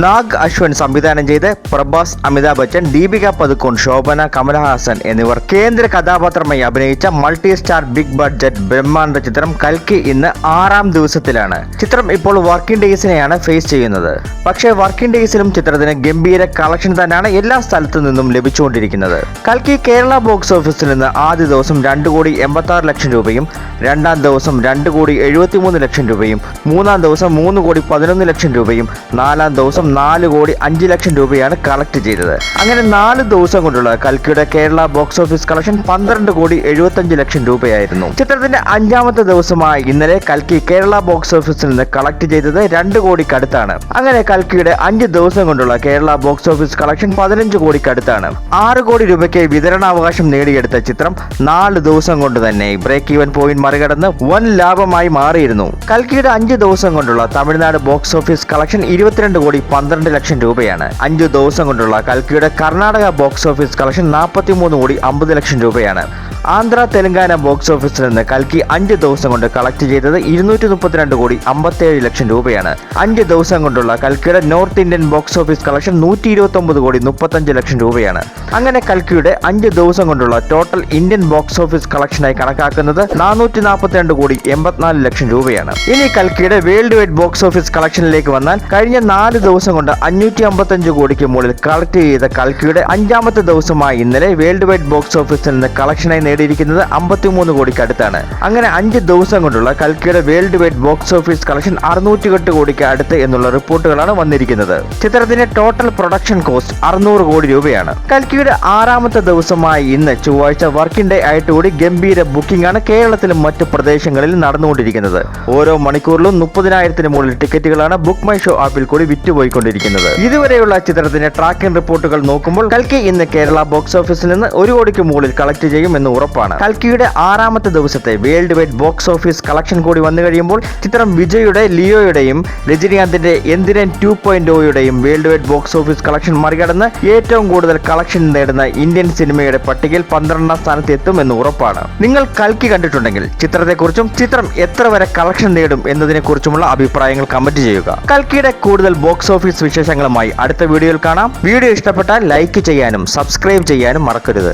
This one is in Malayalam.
നാഗ് അശ്വൻ സംവിധാനം ചെയ്ത് പ്രഭാസ് അമിതാഭ് ബച്ചൻ ദീപിക പതുക്കോൺ ശോഭന കമലഹാസൻ എന്നിവർ കേന്ദ്ര കഥാപാത്രമായി അഭിനയിച്ച മൾട്ടി സ്റ്റാർ ബിഗ് ബഡ്ജറ്റ് ബ്രഹ്മാണ്ഡ ചിത്രം കൽക്കി ഇന്ന് ആറാം ദിവസത്തിലാണ്. ചിത്രം ഇപ്പോൾ വർക്കിംഗ് ഡേയ്സിനെയാണ് ഫേസ് ചെയ്യുന്നത്. പക്ഷേ വർക്കിംഗ് ഡേയ്സിലും ചിത്രത്തിന് ഗംഭീര കളക്ഷൻ തന്നെയാണ് എല്ലാ സ്ഥലത്തു നിന്നും ലഭിച്ചുകൊണ്ടിരിക്കുന്നത്. കൽക്കി കേരള ബോക്സ് ഓഫീസിൽ നിന്ന് ആദ്യ ദിവസം രണ്ട് കോടി എൺപത്തി ലക്ഷം രൂപയും രണ്ടാം ദിവസം രണ്ട് കോടി എഴുപത്തിമൂന്ന് ലക്ഷം രൂപയും മൂന്നാം ദിവസം മൂന്ന് കോടി പതിനൊന്ന് ലക്ഷം രൂപയും നാലാം ദിവസം നാല് കോടി അഞ്ച് ലക്ഷം രൂപയാണ് കളക്ട് ചെയ്തത്. അങ്ങനെ നാല് ദിവസം കൊണ്ടുള്ള കൽക്കിയുടെ കേരള ബോക്സ് ഓഫീസ് കളക്ഷൻ പന്ത്രണ്ട് കോടി എഴുപത്തഞ്ച് ലക്ഷം രൂപയായിരുന്നു. ചിത്രത്തിന്റെ അഞ്ചാമത്തെ ദിവസമായ ഇന്നലെ കൽക്കി കേരള ബോക്സ് ഓഫീസിൽ നിന്ന് കളക്ട് ചെയ്തത് രണ്ട് കോടിക്കടുത്താണ് അങ്ങനെ കൽക്കിയുടെ അഞ്ച് ദിവസം കൊണ്ടുള്ള കേരള ബോക്സ് ഓഫീസ് കളക്ഷൻ പതിനഞ്ച് കോടിക്കടുത്താണ് ആറ് കോടി രൂപയ്ക്ക് വിതരണാവകാശം നേടിയെടുത്ത ചിത്രം നാല് ദിവസം കൊണ്ട് തന്നെ ബ്രേക്ക് ഈവൻ പോയിന്റ് മറികടന്ന് വൻ ലാഭമായി മാറിയിരുന്നു. കൽക്കിയുടെ അഞ്ച് ദിവസം കൊണ്ടുള്ള തമിഴ്നാട് ബോക്സ് ഓഫീസ് കളക്ഷൻ ഇരുപത്തിരണ്ട് കോടി പന്ത്രണ്ട് ലക്ഷം രൂപയാണ്. അഞ്ചു ദിവസം കൊണ്ടുള്ള കൽക്കിയുടെ കർണാടക ബോക്സ് ഓഫീസ് കളക്ഷൻ നാൽപ്പത്തിമൂന്ന് കോടി അമ്പത് ലക്ഷം രൂപയാണ്. ആന്ധ്ര തെലങ്കാന ബോക്സ് ഓഫീസിൽ നിന്ന് കൽക്കി അഞ്ച് ദിവസം കൊണ്ട് കളക്ട് ചെയ്തത് ഇരുന്നൂറ്റി മുപ്പത്തിരണ്ട് കോടി അമ്പത്തേഴ് ലക്ഷം രൂപയാണ്. അഞ്ച് ദിവസം കൊണ്ടുള്ള കൽക്കിയുടെ north Indian box office collection നൂറ്റി ഇരുപത്തി ഒമ്പത് കോടി മുപ്പത്തഞ്ച് ലക്ഷം രൂപയാണ്. അങ്ങനെ കൽക്കിയുടെ അഞ്ച് ദിവസം കൊണ്ടുള്ള ടോട്ടൽ ഇന്ത്യൻ ബോക്സ് ഓഫീസ് കളക്ഷനായി കണക്കാക്കുന്നത് നാനൂറ്റി നാൽപ്പത്തിരണ്ട് കോടി എൺപത്തിനാല് ലക്ഷം രൂപയാണ്. ഇനി കൽക്കിയുടെ വേൾഡ് വൈഡ് ബോക്സ് ഓഫീസ് കളക്ഷനിലേക്ക് വന്നാൽ കഴിഞ്ഞ നാല് ദിവസം കൊണ്ട് അഞ്ഞൂറ്റി അമ്പത്തഞ്ച് കോടിക്ക് മുകളിൽ കളക്ട് ചെയ്ത കൽക്കിയുടെ അഞ്ചാമത്തെ ദിവസമായി ഇന്നലെ വേൾഡ് വൈഡ് ബോക്സ് ഓഫീസിൽ നിന്ന് കളക്ഷനായി നേടിയിരിക്കുന്നത് അമ്പത്തിമൂന്ന് കോടിക്ക് അടുത്താണ് അങ്ങനെ അഞ്ച് ദിവസം കൊണ്ടുള്ള കൽക്കിയുടെ world wide box office collection അറുന്നൂറ്റി എട്ട് കോടിക്ക് അടുത്ത് എന്നുള്ള റിപ്പോർട്ടുകളാണ് വന്നിരിക്കുന്നത്. ചിത്രത്തിന്റെ ടോട്ടൽ പ്രൊഡക്ഷൻ കോസ്റ്റ് അറുന്നൂറ് കോടി രൂപയാണ്. കൽക്കിയുടെ ആറാമത്തെ ദിവസമായ ഇന്ന് ചൊവ്വാഴ്ച വർക്കിംഗ് ഡേ ആയിട്ട് കൂടി ഗംഭീര ബുക്കിംഗ് ആണ് കേരളത്തിലും മറ്റ് പ്രദേശങ്ങളിൽ നടന്നുകൊണ്ടിരിക്കുന്നത്. ഓരോ മണിക്കൂറിലും മുപ്പതിനായിരത്തിന് മുകളിൽ ടിക്കറ്റുകളാണ് ബുക്ക് മൈ ഷോ ആപ്പിൽ കൂടി വിറ്റുപോയിക്കൊണ്ടിരിക്കുന്നത്. ഇതുവരെയുള്ള ചിത്രത്തിന്റെ ട്രാക്കിംഗ് റിപ്പോർട്ടുകൾ നോക്കുമ്പോൾ കൽക്കി ഇന്ന് കേരള ബോക്സ് ഓഫീസിൽ നിന്ന് ഒരു കോടിക്ക് മുകളിൽ കളക്ട് ചെയ്യും എന്ന് ഉറപ്പാണ്. കൽക്കിയുടെ ആറാമത്തെ ദിവസത്തെ world wide box office collection കൂടി വന്നു കഴിയുമ്പോൾ ചിത്രം വിജയുടെ ലിയോയുടെയും രജനീകാന്തിന്റെ Enthiran two point ഒയുടെയും world wide box office collection മറികടന്ന് ഏറ്റവും കൂടുതൽ കളക്ഷൻ നേടുന്ന ഇന്ത്യൻ സിനിമയുടെ പട്ടികയിൽ പന്ത്രണ്ടാം സ്ഥാനത്ത് എത്തും എന്ന് ഉറപ്പാണ്. നിങ്ങൾ കൽക്കി കണ്ടിട്ടുണ്ടെങ്കിൽ ചിത്രത്തെക്കുറിച്ചും ചിത്രം എത്ര വരെ കളക്ഷൻ നേടും എന്നതിനെക്കുറിച്ചുമുള്ള അഭിപ്രായങ്ങൾ കമന്റ് ചെയ്യുക. കൽക്കിയുടെ കൂടുതൽ ബോക്സ് ഓഫീസ് വിശേഷങ്ങളുമായി അടുത്ത വീഡിയോയിൽ കാണാം. വീഡിയോ ഇഷ്ടപ്പെട്ടാൽ ലൈക്ക് ചെയ്യാനും സബ്സ്ക്രൈബ് ചെയ്യാനും മറക്കരുത്.